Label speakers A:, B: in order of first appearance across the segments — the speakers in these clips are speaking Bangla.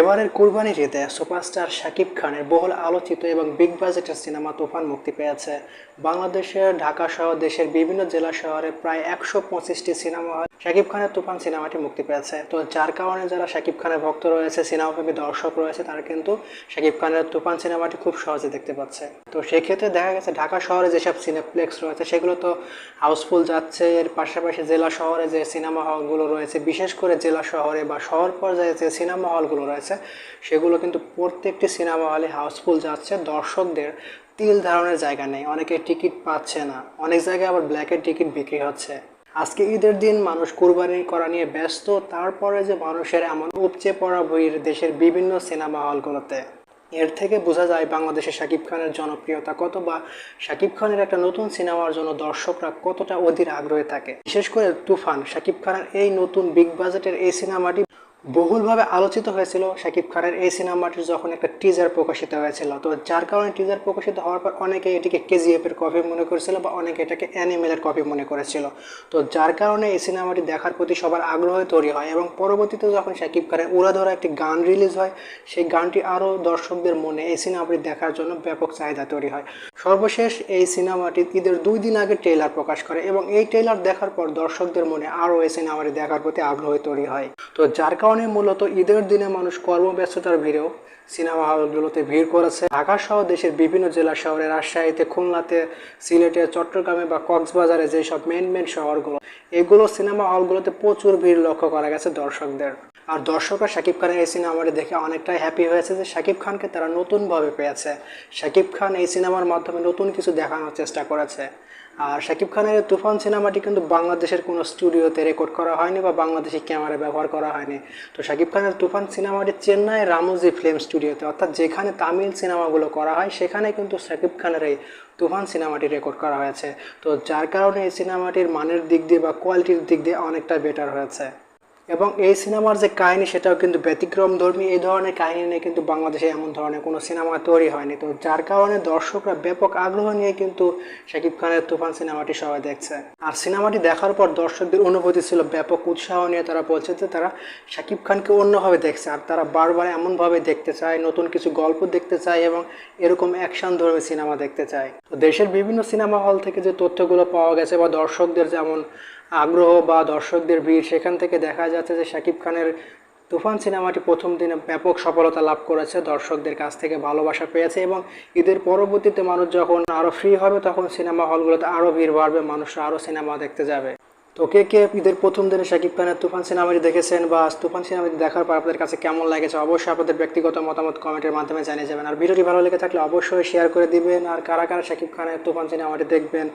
A: এবারের কুরবানি ঈদে সুপারস্টার শাকিব খানের বহুল আলোচিত এবং বিগ বাজেটের সিনেমা তুফান মুক্তি পেয়েছে। বাংলাদেশের ঢাকা সহ দেশের বিভিন্ন জেলা শহরে প্রায় একশো পঁচিশটি সিনেমা হল শাকিব খানের তুফান সিনেমাটি মুক্তি পেয়েছে। তো যার কারণে যারা শাকিব খানের ভক্ত রয়েছে, সিনেমাপ্রেমী দর্শক রয়েছে, তারা কিন্তু শাকিব খানের তুফান সিনেমাটি খুব সহজে দেখতে পাচ্ছে। তো সেক্ষেত্রে দেখা গেছে ঢাকা শহরে যেসব সিনেপ্লেক্স রয়েছে, সেগুলো তো হাউসফুল যাচ্ছে। এর পাশাপাশি জেলা শহরে যে সিনেমা হলগুলো রয়েছে, বিশেষ করে জেলা শহরে বা শহর পর্যায়ে যে সিনেমা হলগুলো রয়েছে সেগুলো কিন্তু প্রত্যেকটি সিনেমা হলে হাউসফুল যাচ্ছে। দর্শকদের তিল ধারণের জায়গা নেই। অনেকে টিকিট পাচ্ছে না। অনেক জায়গায় আবার ব্ল্যাকের টিকিট বিক্রি হচ্ছে। আজকে ঈদের দিন মানুষ কুরবানি করা নিয়ে ব্যস্ত। তারপরে যে মানুষের এমন উপচে পড়া ভিড় দেশের বিভিন্ন সিনেমা হলগুলোতে। এর থেকে বোঝা যায় বাংলাদেশে শাকিব খানের জনপ্রিয়তা কত বা শাকিব খানের একটা নতুন সিনেমার জন্য দর্শকরা কতটা অধীর আগ্রহে থাকে। বিশেষ করে তুফান, শাকিব খানের এই নতুন বিগ বাজেটের এই সিনেমাটি বহুলভাবে আলোচিত হয়েছিল শাকিব খানের এই সিনেমাটির যখন একটা টিজার প্রকাশিত হয়েছিল, তো যার কারণে টিজার প্রকাশিত হওয়ার পর অনেকে এটিকে কেজিএফ এর কপি মনে করেছিল বা অনেকে এটাকে অ্যানিমেলের কপি মনে করেছিল। তো যার কারণে এই সিনেমাটি দেখার প্রতি সবার আগ্রহ তৈরি হয় এবং পরবর্তীতে যখন শাকিব খানের উড়াধরা একটি গান রিলিজ হয়, সেই গানটি আরও দর্শকদের মনে এই সিনেমাটি দেখার জন্য ব্যাপক চাহিদা তৈরি হয়। সর্বশেষ এই সিনেমাটি ঈদের দুই দিন আগে ট্রেলার প্রকাশ করে এবং এই ট্রেলার দেখার পর দর্শকদের মনে আরও এই সিনেমাটি দেখার প্রতি আগ্রহ তৈরি হয়। তো যার কারণে মূলত ঈদের দিনে মানুষ কর্মব্যস্ততার ভিড়েও সিনেমা হলগুলোতে ভিড় করেছে। ঢাকা সহ দেশের বিভিন্ন জেলা শহরে, রাজশাহীতে, খুলনাতে, সিলেটে, চট্টগ্রামে বা কক্সবাজারে যেসব মেন মেন শহরগুলো, এগুলো সিনেমা হলগুলোতে প্রচুর ভিড় লক্ষ্য করা গেছে দর্শকদের। আর দর্শকরা শাকিব খানের এই সিনেমাটি দেখে অনেকটাই হ্যাপি হয়েছে যে শাকিব খানকে তারা নতুনভাবে পেয়েছে। শাকিব খান এই সিনেমার মাধ্যমে নতুন কিছু দেখানোর চেষ্টা করেছে। আর শাকিব খানের তুফান সিনেমাটি কিন্তু বাংলাদেশের কোনো স্টুডিওতে রেকর্ড করা হয়নি বা বাংলাদেশি ক্যামেরা ব্যবহার করা হয়নি। তো শাকিব খানের তুফান সিনেমাটি চেন্নাই রামোজি ফিল্ম স্টুডিওতে অর্থাৎ যেখানে তামিল সিনেমাগুলো করা হয়, সেখানে কিন্তু শাকিব খানের এই তুফান সিনেমাটি রেকর্ড করা হয়েছে। তো যার কারণে এই সিনেমাটির মানের দিক দিয়ে বা কোয়ালিটির দিক দিয়ে অনেকটা বেটার হয়েছে। এবং এই সিনেমার যে কাহিনী সেটাও কিন্তু ব্যতিক্রম ধর্মী, এই ধরনের কাহিনী নিয়ে কিন্তু বাংলাদেশে এমন ধরনের কোনো সিনেমা তৈরি হয়নি। তো যার কারণে দর্শকরা ব্যাপক আগ্রহ নিয়ে কিন্তু শাকিব খানের তুফান সিনেমাটি সবাই দেখছে। আর সিনেমাটি দেখার পর দর্শকদের অনুভূতি ছিল ব্যাপক উৎসাহ নিয়ে তারা বলছে যে তারা শাকিব খানকে অন্যভাবে দেখছে আর তারা বারবার এমনভাবে দেখতে চায়, নতুন কিছু গল্প দেখতে চায় এবং এরকম অ্যাকশন ধর্মী সিনেমা দেখতে চায়। তো দেশের বিভিন্ন সিনেমা হল থেকে যে তথ্যগুলো পাওয়া গেছে বা দর্শকদের যেমন আগ্রহ বা দর্শকদের ভিড়, সেখান থেকে দেখা যাচ্ছে যে শাকিব খানের তুফান সিনেমাটি প্রথম দিনে ব্যাপক সফলতা লাভ করেছে, দর্শকদের কাছ থেকে ভালোবাসা পেয়েছে এবং ঈদের পরবর্তীতে মানুষ যখন আরও ফ্রি হবে, তখন সিনেমা হলগুলোতে আরও ভিড় বাড়বে, মানুষরা আরও সিনেমা দেখতে যাবে। তো কে কে ঈদের প্রথম দিনে শাকিব খানের তুফান সিনেমাটি দেখেছেন বা তুফান সিনেমাটি দেখার পর আপনাদের কাছে কেমন লাগেছে, অবশ্যই আপনাদের ব্যক্তিগত মতামত কমেন্টের মাধ্যমে জানিয়ে যাবেন। আর ভিডিওটি ভালো লেগে থাকলে অবশ্যই শেয়ার করে দিবেন। আর কারা কারা শাকিব খানের তুফান সিনেমাটি দেখবেন,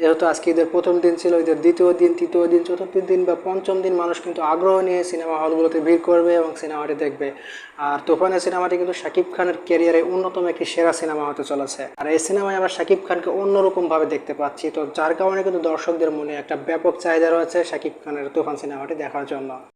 A: যেহেতু আজকে ঈদের প্রথম দিন ছিল, ঈদের দ্বিতীয় দিন, তৃতীয় দিন, চতুর্থ দিন বা পঞ্চম দিন মানুষ কিন্তু আগ্রহ নিয়ে সিনেমা হলগুলোতে ভিড় করবে এবং সিনেমাটি দেখবে। আর তুফানের সিনেমাটি কিন্তু শাকিব খানের ক্যারিয়ারে অন্যতম একটি সেরা সিনেমা হতে চলেছে। আর এই সিনেমায় আমরা শাকিব খানকে অন্যরকমভাবে দেখতে পাচ্ছি। তো যার কারণে কিন্তু দর্শকদের মনে একটা ব্যাপক চাহিদা রয়েছে শাকিব খানের তুফান সিনেমাটি দেখার জন্য।